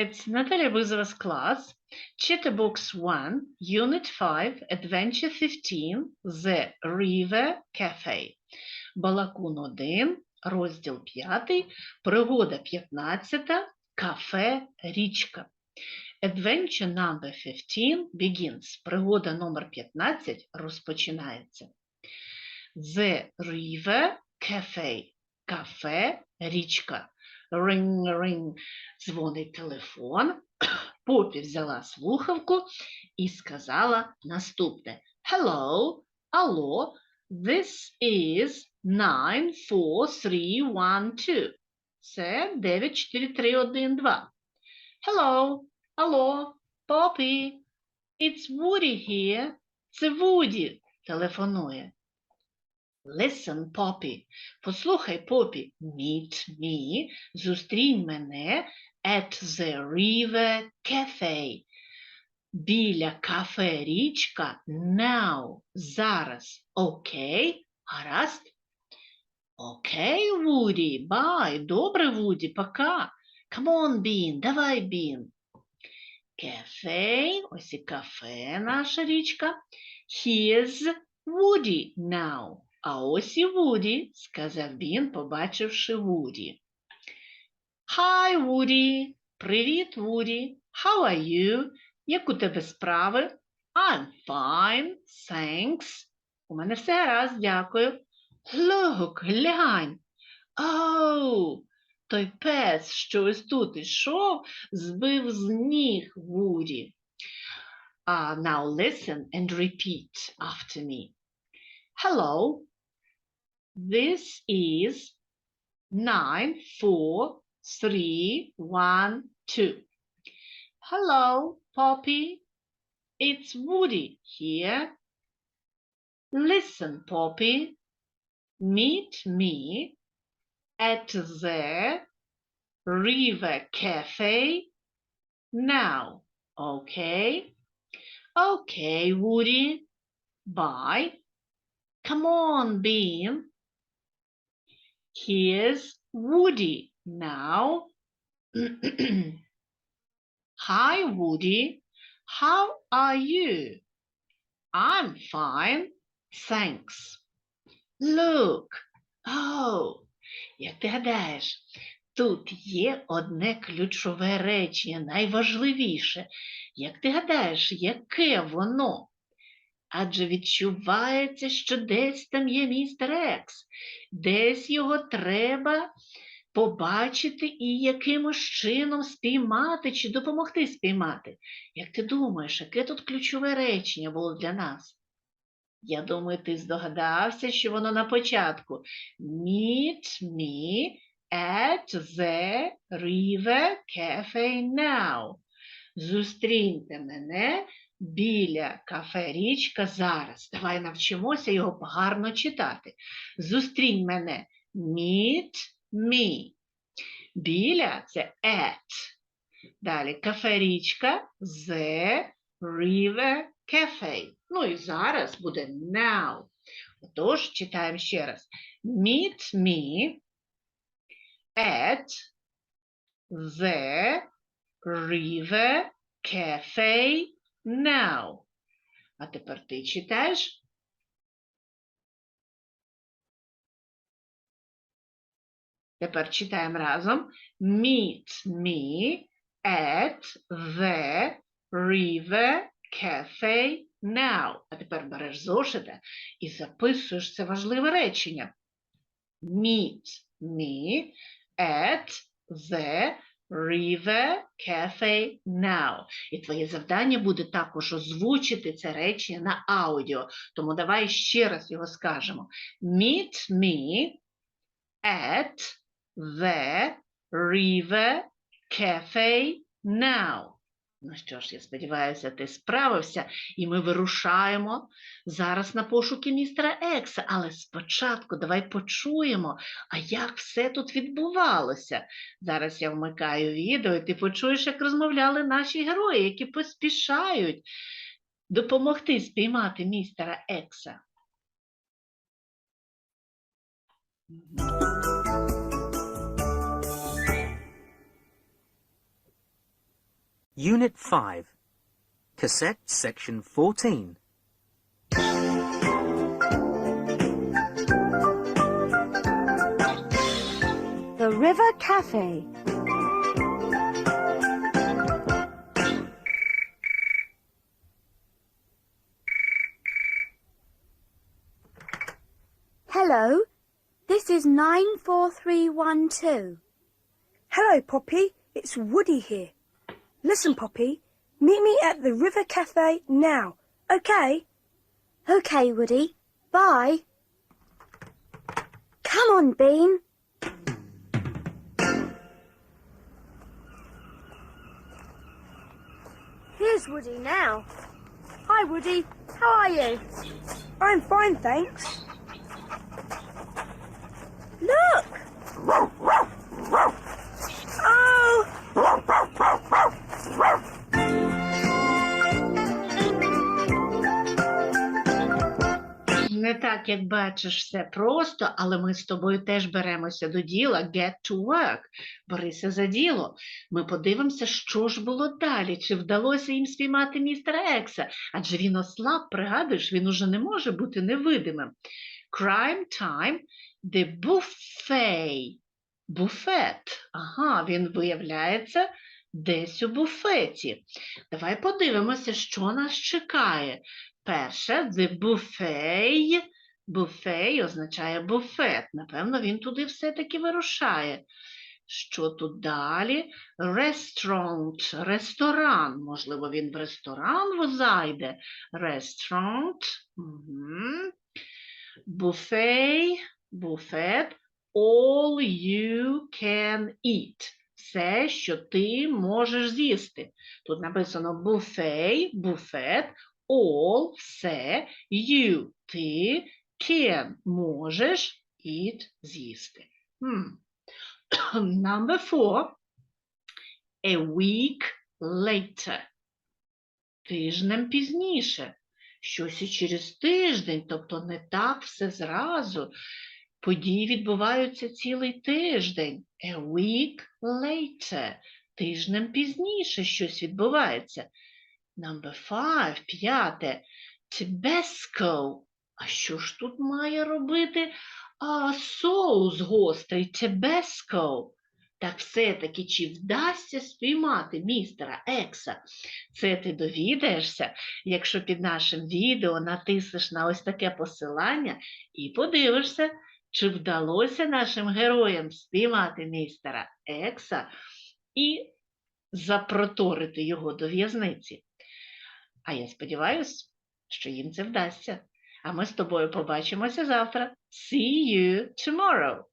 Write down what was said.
It's Natalia Buzova's class, Chatterbox 1, Unit 5, Adventure 15, The River Cafe. Балакун 1, розділ 5, пригода 15, кафе Річка. Adventure number 15 begins. Пригода номер 15 розпочинається. The River Cafe. Кафе Річка. Ring. Дзвонить телефон. Попі взяла слухавку і сказала наступне. Hello, алло, this is 94312. Це 94312. Hello, алло, Poppy, it's Woody here. Це Вуді телефонує. Listen, Poppy. Послухай, Попі, meet me, зустрінь мене at the river cafe. Біля кафе річка now, зараз. Окей? Гаразд? Окей, Вуді, бай. Добре, Вуді, пока. Come on, Бін, давай, Бін. Cafe, ось і кафе наша річка. Here's Woody now. А ось і Вуді, сказав він, побачивши Вуді. Hi, Вуді. Привіт, Вуді. How are you? Як у тебе справи? I'm fine, thanks. У мене все гаразд, дякую. Look, глянь. Оу, той пес, що ось тут ішов, збив з ніг Вуді. Uh, now listen and repeat after me. Hello, this is nine, four, three, one, two. Hello, Poppy. It's Woody here. Listen, Poppy. Meet me at the River Cafe now. Okay? Okay, Woody. Bye. Come on, Bean. Here's Woody now. Hi, Woody. How are you? I'm fine, thanks. Look. Oh, як ти гадаєш, тут є одне ключове речення, найважливіше. Як ти гадаєш, яке воно? Адже відчувається, що десь там є містер Екс, десь його треба побачити і якимось чином спіймати чи допомогти спіймати. Як ти думаєш, яке тут ключове речення було для нас? Я думаю, ти здогадався, що воно на початку. Meet me at the river cafe now. Зустріньте мене біля кафе Річка зараз. Давай навчимося його гарно читати. Зустрінь мене. Meet me. Біля це at. Далі кафе Річка the river cafe. Ну і зараз буде now. Отож, читаємо ще раз. Meet me at the river cafe now. А тепер ти читаєш. Тепер читаємо разом. Meet me at the river cafe now. А тепер береш зошита і записуєш це важливе речення. Meet me at the river cafe now. І твоє завдання буде також озвучити це речення на аудіо. Тому давай ще раз його скажемо. Meet me at the river cafe now. Ну що ж, я сподіваюся, ти справився, і ми вирушаємо зараз на пошуки містера Екса. Але спочатку давай почуємо, а як все тут відбувалося. Зараз я вмикаю відео, і ти почуєш, як розмовляли наші герої, які поспішають допомогти спіймати містера Екса. Unit 5. Cassette Section 14. The River Cafe. Hello, this is 94312. Hello, Poppy. It's Woody here. Listen, Poppy. Meet me at the River Cafe now. Okay? Okay, Woody. Bye. Come on, Bean. Here's Woody now. Hi, Woody. How are you? I'm fine, thanks. Як бачиш, все просто, але ми з тобою теж беремося до діла. Get to work. Берися за діло. Ми подивимося, що ж було далі. Чи вдалося їм спіймати містера Екса? Адже він ослаб, пригадуєш, він уже не може бути невидимим. Crime time, the buffet. Буфет. Ага, він виявляється десь у буфеті. Давай подивимося, що нас чекає. Перше, the buffet. Буфей означає буфет. Напевно, він туди все-таки вирушає. Що тут далі? Restaurant, ресторан. Можливо, він в ресторан зайде. Restaurant. Угу. Буфей, буфет. All you can eat. Все, що ти можеш з'їсти. Тут написано буфей, буфет, all, все, you, ти, can, можеш, eat, з'їсти. Hmm. Number four. A week later. Тижнем пізніше. Щось і через тиждень, тобто не так все зразу. Події відбуваються цілий тиждень. A week later. Тижнем пізніше щось відбувається. Number five, п'яте. Tibesco. А що ж тут має робити а, соус гострий Tibesco? Так все-таки чи вдасться спіймати містера Екса? Це ти довідаєшся, якщо під нашим відео натиснеш на ось таке посилання і подивишся, чи вдалося нашим героям спіймати містера Екса і запроторити його до в'язниці. А я сподіваюся, що їм це вдасться. А ми з тобою побачимося завтра. See you tomorrow.